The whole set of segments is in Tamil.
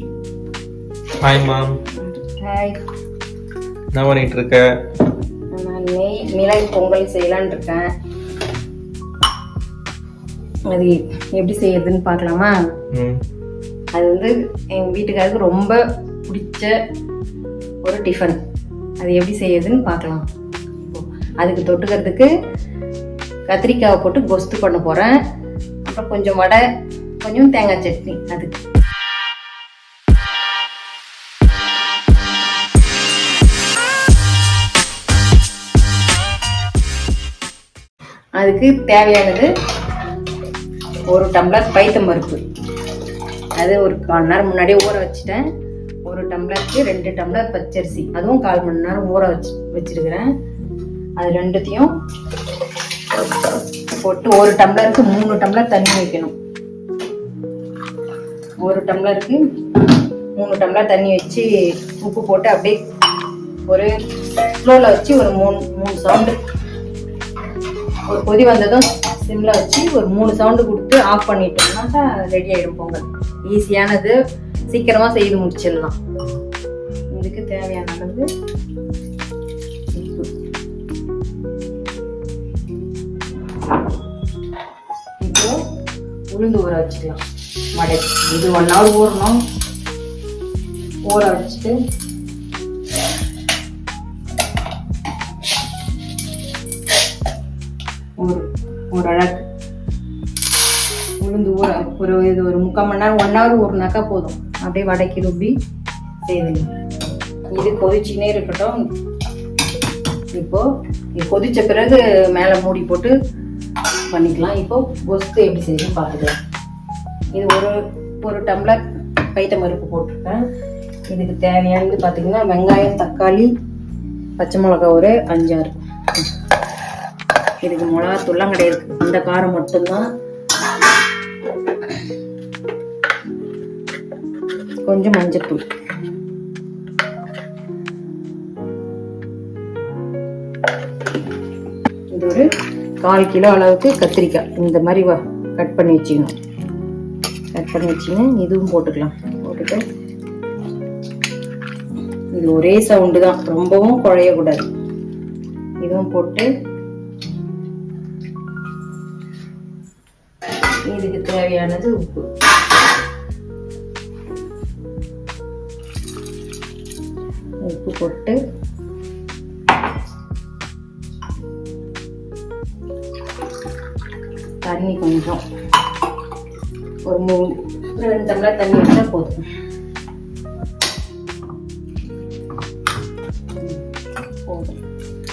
ஹாய் மேம் ஹாய் என்ன பண்ணிட்டு இருக்க நான் நெய் மிளகு பொங்கல் செய்யலான்னு இருக்கேன். அது எப்படி செய்யறதுன்னு பார்க்கலாமா? அது வந்து எங்கள் வீட்டுக்காருக்கு ரொம்ப பிடிச்ச ஒரு டிஃபன் அது எப்படி செய்யறதுன்னு பார்க்கலாம். அதுக்கு தொட்டுக்கிறதுக்கு கத்திரிக்காவை போட்டு கொஸ்து பண்ண போகிறேன் அப்புறம் கொஞ்சம் வடை கொஞ்சம் தேங்காய் சட்னி அதுக்கு. அதுக்கு தேவையானது ஒரு டம்ளர் பைத்தம் பருப்பு. அது ஒரு கால் நேரம் முன்னாடியே ஊற வச்சுட்டேன். ஒரு டம்ளருக்கு ரெண்டு டம்ளர் பச்சரிசி. அதுவும் கால் மணி நேரம் ஊற வச்சு வச்சிருக்கிறேன். அது ரெண்டுத்தையும் போட்டு ஒரு டம்ளருக்கு மூணு டம்ளர் தண்ணி வைக்கணும். ஒரு டம்ளருக்கு மூணு டம்ளர் தண்ணி வச்சு உப்பு போட்டு அப்படியே ஒரு ஸ்லோவில் வச்சு ஒரு மூணு மூணு சவுண்டு ஒரு கொதி வந்ததும் சிம்ல வச்சு ஒரு மூணு சவுண்டு கொடுத்து ஆஃப் பண்ணிட்டோம்னாக்கா ரெடி ஆயிடும் பொங்கல். ஈஸியானது. சீக்கிரமா செய்து முடிச்சிடலாம். இதுக்கு தேவையான அளவு உப்பு. இப்போ உளுந்து ஊற வச்சுக்கலாம். மடை இது ஒன் ஹவர் ஊறணும். ஊற வச்சுட்டு ஒரு அழகு. உளுந்து ஊற ஒரு இது ஒரு முக்கால் மணி நேரம் ஒன் ஹவர் ஊறினாக்கா போதும். அப்படியே வடக்கி ருப்பி செய்துங்க இது கொதிச்சுனே இருக்கட்டும். இப்போ கொதிச்ச பிறகு மேலே மூடி போட்டு பண்ணிக்கலாம். இப்போ கொஸ்து எப்படி செய்யணும் பார்த்துக்கலாம். இது ஒரு ஒரு டம்ளர் பைத்தமருப்பு போட்டிருக்கேன். இதுக்கு தேவையானது பார்த்தீங்கன்னா வெங்காயம் தக்காளி பச்சை மிளகாய் ஒரு அஞ்சாறு இதுக்கு மிளகா கிடையாது. அந்த காரம் மட்டும்தான். கொஞ்சம் மஞ்சத்தூள். இது ஒரு கால் கிலோ அளவுக்கு கத்திரிக்காய். இந்த மாதிரி வா கட் பண்ணி வச்சுக்கணும். கட் பண்ணி வச்சுக்கணும் இதுவும் போட்டுக்கலாம். போட்டுட்டு இது ஒரே சவுண்டு தான். ரொம்பவும் குழையக்கூடாது. இதுவும் போட்டு தேவையானது உப்பு. உப்பு போட்டு தண்ணி கொஞ்சம். ஒரு மூணு ரெண்டு டம்ளர் தண்ணி வச்சா போதும். போதும்.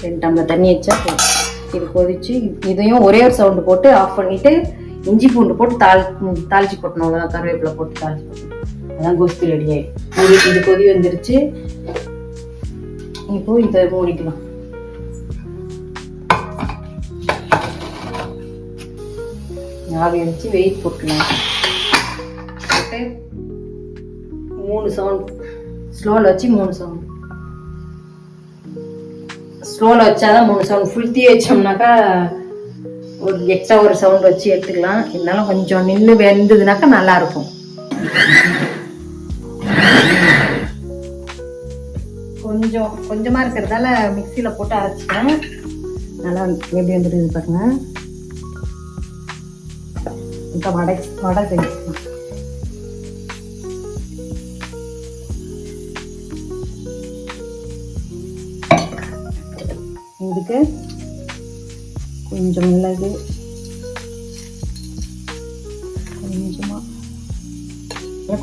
ரெண்டு டம்ளர் தண்ணி வச்சா போதும். இது கொதிச்சு இதையும் ஒரே ஒரு சவுண்டு போட்டு ஆஃப் பண்ணிட்டு இஞ்சி பூண்டு போட்டு தாள் தாளிச்சு போட்டணும் அவ்வளோதான் கருவேப்பிலை போட்டு தாளிச்சு போட்டணும் அதான் கொஸ்து ரெடி ஆயிடும் இது கொதி வந்துருச்சு. இப்போ இதை மூடிக்கலாம். ஆவி வச்சு வெயிட் போட்டுக்கலாம். போட்டு மூணு சவுண்ட் ஸ்லோவில் வச்சு மூணு சவுண்ட் ஸ்லோவில் வச்சாதான் மூணு சவுண்ட் ஃபுல் தீ வச்சோம்னாக்கா ஒரு எக்ஸ்ட்ரா ஒரு சவுண்ட் வச்சு எடுத்துக்கலாம். இருந்தாலும் கொஞ்சம் நின்று வெந்ததுனாக்கா நல்லா இருக்கும் கொஞ்சம் கொஞ்சமா இருக்கிறதால மிக்சியில போட்டு அரைச்சிட்டேன் நல்லா எப்படி வந்துடுது பாருங்க. இப்போ வடை வடை செஞ்சுக்கலாம் கொஞ்சம். மிளகு கொஞ்சமாக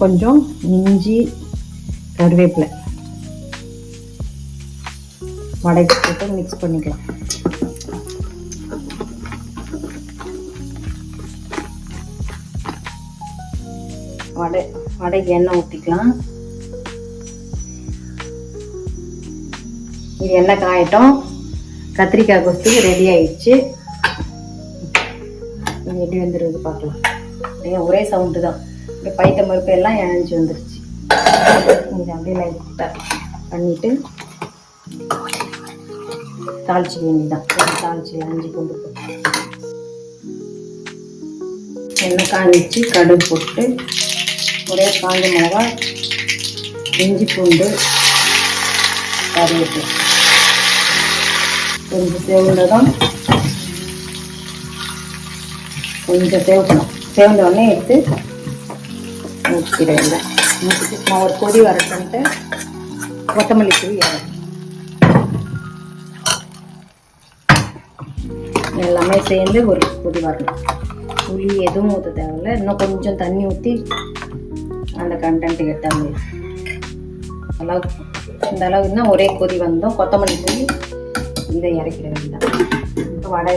கொஞ்சம் இஞ்சி கருவேப்பிலை. வடைக்கு போட்டு மிக்ஸ் பண்ணிக்கலாம். வடை வடைக்கு எண்ணெய் ஊற்றிக்கலாம் இது எண்ணெய் காயட்டும். கத்திரிக்காய் கொஸ்து ரெடி ஆயிடுச்சு. எப்படி வந்துடுது பார்க்கலாம். அப்படியே ஒரே சவுண்டு தான். அப்படியே பைத்த மறுப்பு எல்லாம் இணைஞ்சி வந்துருச்சு. இது அப்படியே லைட்டாக பண்ணிட்டு தாளிச்சிக்க வேண்டியதான் தாளிச்சு அஞ்சு கொண்டு போட்டு எண்ணெய் காய்ச்சி கடுகு போட்டு ஒரே காஞ்ச மிளகா இஞ்சி பூண்டு கறிவேப்பிலை கொஞ்சம் தான் கொஞ்சம் சேவக்கணும் சேவந்த உடனே எடுத்து ஊற்றிட வேண்டாம் ஊற்றிட்டு நான் ஒரு கொதி வரட்டுன்ட்டு கொத்தமல்லி தூவி எல்லாமே சேர்ந்து ஒரு கொதி வரணும். புளி எதுவும் ஊற்ற தேவையில்ல. இன்னும் கொஞ்சம் தண்ணி ஊற்றி அந்த கண்டென்ட் எடுத்தாங்க அளவு இந்த அளவுக்குன்னா ஒரே கொதி வந்தோம். கொத்தமல்லி தூவி இதை இறக்கிட வேண்டாம். வடை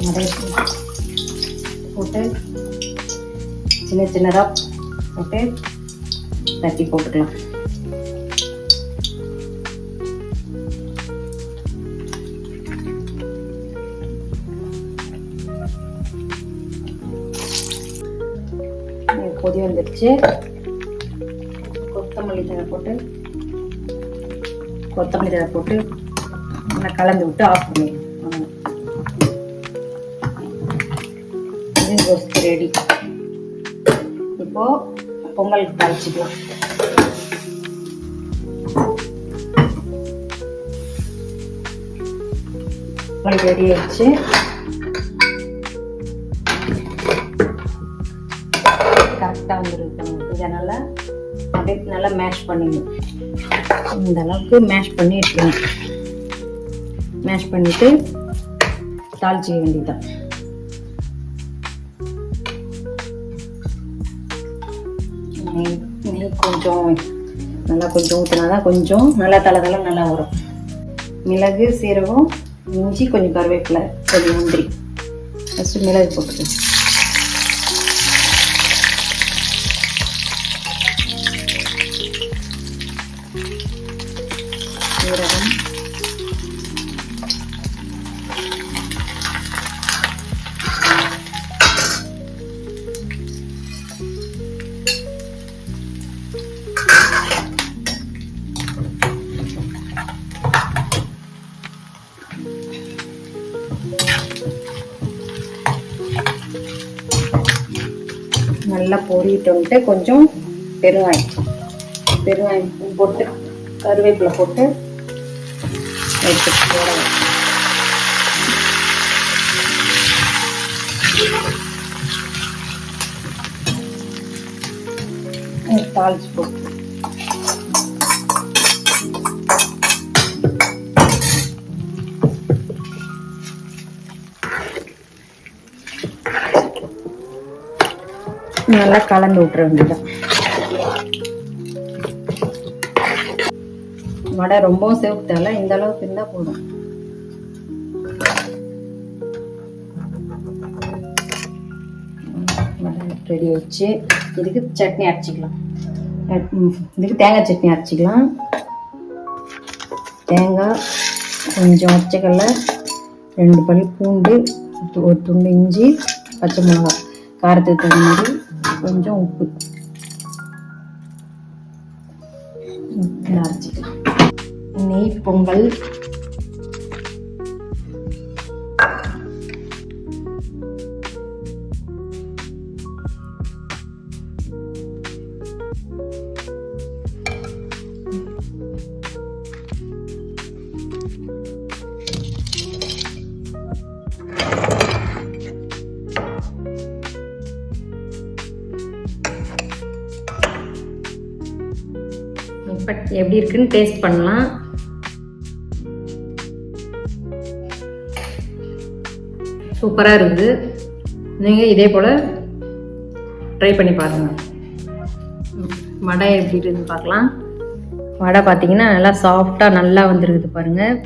போட்டுக்கலாம் போட்டு சின்ன சின்னதாக போட்டு தட்டி போட்டுக்கலாம். பொதி கொதி வந்துடுச்சு கொத்தமல்லி தழை போட்டு கொத்தமல்லி தழை போட்டு நல்லா கலந்து விட்டு ஆஃப் பண்ணிடணும் ரெடி இப்போ பொங்கலுக்கு தாளிச்சிக்கலாம். பொங்கல் ரெடி ஆயிடுச்சு. கரெக்டாக வந்துருக்கு இதை நல்லா அப்படியே நல்லா மேஷ் பண்ணிடணும். இந்த அளவுக்கு மேஷ் பண்ணி எடுக்கணும் மேஷ் பண்ணிட்டு தாளிச்சிக்க வேண்டியதுதான். நெய் கொஞ்சம் நல்லா கொஞ்சம் ஊற்றினா தான் கொஞ்சம் நல்லா தலை தலை நல்லா வரும். மிளகு சீரகம் இஞ்சி கொஞ்சம் கருவேப்பிலை கொஞ்சம் முந்திரி. ஃபஸ்ட்டு மிளகு போட்டுக்கலாம் நல்லா பொரியிட்டோன்ட்டு கொஞ்சம் பெருங்காயம் பெருங்காயம் போட்டு கருவேப்பிலை போட்டு எடுத்து போடணும். இது தாளிச்சு போட்டு நல்லா கலந்து விட்டுற வேண்டியதான் வடை ரொம்பவும் சேவுக்கு இந்த அளவுக்கு இருந்தா போதும். ரெடி ஆயிடுச்சு. இதுக்கு சட்னி அரைச்சிக்கலாம். இதுக்கு தேங்காய் சட்னி அரைச்சிக்கலாம். தேங்காய் கொஞ்சம் பச்சைக்கடலை ரெண்டு பழி பூண்டு ஒரு துண்டு இஞ்சி பச்சை மிளகாய் காரத்துக்கு தகுந்த மாதிரி கொஞ்சம் உப்பு. உப்பு நெய் பொங்கல். பட் எப்படி இருக்குன்னு டேஸ்ட் பண்ணலாம். சூப்பராக இருக்குது நீங்கள் இதே போல் ட்ரை பண்ணி பாருங்கள் வடை எப்படி இருக்குதுன்னு பார்க்கலாம். வடை பார்த்தீங்கன்னா நல்லா சாஃப்டாக நல்லா வந்துருக்குது பாருங்கள்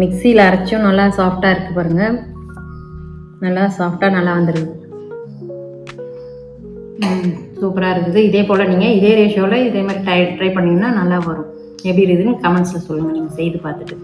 மிக்சியில் அரைச்சும் நல்லா சாஃப்டாக இருக்குது பாருங்கள் நல்லா சாஃப்டாக நல்லா வந்துருக்குது. சூப்பராக இருக்குது. இதே போல் நீங்கள் இதே ரேஷியோவில் இதே மாதிரி ட்ரை ட்ரை பண்ணிங்கன்னா நல்லா வரும். எப்படி இருக்குதுன்னு கமெண்ட்ஸில் சொல்லுங்கள் நீங்கள் செய்து பார்த்துட்டு.